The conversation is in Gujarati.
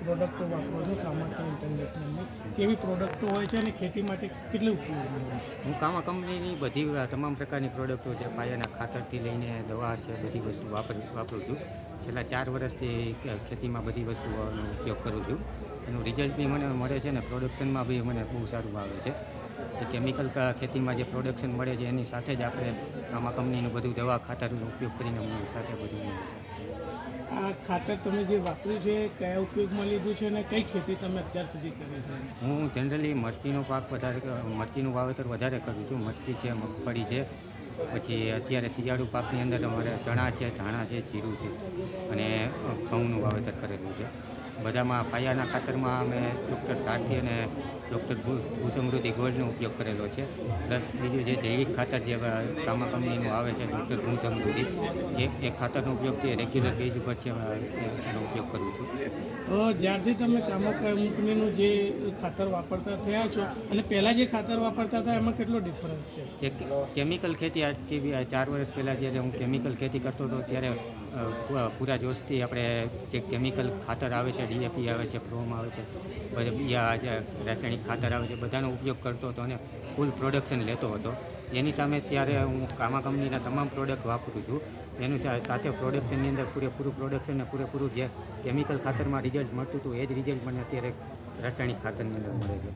પ્રોડક્ટો વાપરો છો કામાખ્યા ઇન્ટરનેશનલની કેવી પ્રોડક્ટો હોય છે અને ખેતી માટે કેટલી ઉપયોગી હું કામા કંપનીની બધી તમામ પ્રકારની પ્રોડક્ટો છે, પાયાના ખાતરથી લઈને દવા છે, બધી વસ્તુ વાપર, વાપરું છું. છેલ્લા ચાર વર્ષથી ખેતીમાં બધી વસ્તુઓનો ઉપયોગ કરું છું. એનું રિઝલ્ટ બી મને મળે છે ને પ્રોડક્શનમાં બી મને બહુ સારું આવે છે. કેમિકલ ખેતીમાં જે પ્રોડક્શન મળે છે, એની સાથે જ આપણે કામા કંપનીનું બધું દવા, ખાતરનો ઉપયોગ કરીને સાથે બધું મળે છે આ ખાતર તમે જે વાપર્યું છે, કયા ઉપયોગમાં લીધું છે અને કઈ ખેતી તમે અત્યાર સુધી કરી છે? હું જનરલી મરચીનો પાક વધારે મરચીનું વાવેતર વધારે કરું છું. મરચી છે, મગફળી છે. પછી અત્યારે શિયાળુ પાકની અંદર અમારે ચણા છે, ધાણા છે, જીરું છે અને ઘઉંનું વાવેતર કરેલું છે. બધામાં પાયાના ખાતરમાં અમે ડૉક્ટર સારથી અને ડૉક્ટર ભૂસમૃદ્ધિ ગોલ્ડનો ઉપયોગ કરેલો છે. પ્લસ બીજું જે જૈવિક ખાતર જે કામા કંપનીનું આવે છે ડૉક્ટર ભૂસમૃદ્ધિ એ એ ખાતરનો ઉપયોગ છે રેગ્યુલર બેઝ ઉપર છે એનો ઉપયોગ કરું છું. તો જ્યારથી તમે કામા કંપનીનું જે ખાતર વાપરતા થયા છો અને પહેલાં જે ખાતર વાપરતા હતા એમાં કેટલો ડિફરન્સ છે? કેમિકલ ખેતી આજથી આ ચાર વર્ષ પહેલાં જ્યારે હું કેમિકલ ખેતી કરતો હતો ત્યારે પૂરા જોશથી આપણે જે કેમિકલ ખાતર આવે છે ડીએપી આવે છે પ્રોમ આવે છે બધા રાસાયણિક ખાતર આવે છે, બધાનો ઉપયોગ કરતો હતો અને ફૂલ પ્રોડક્શન લેતો હતો. એની સામે ત્યારે હું કામા કંપનીના તમામ પ્રોડક્ટ વાપરું છું. એનું સાથે પ્રોડક્શનની અંદર પૂરેપૂરું પ્રોડક્શન ને પૂરેપૂરું જે કેમિકલ ખાતરમાં રિઝલ્ટ મળતું હતું, એ જ રિઝલ્ટ મને અત્યારે રાસાયણિક ખાતરની અંદર મળે છે.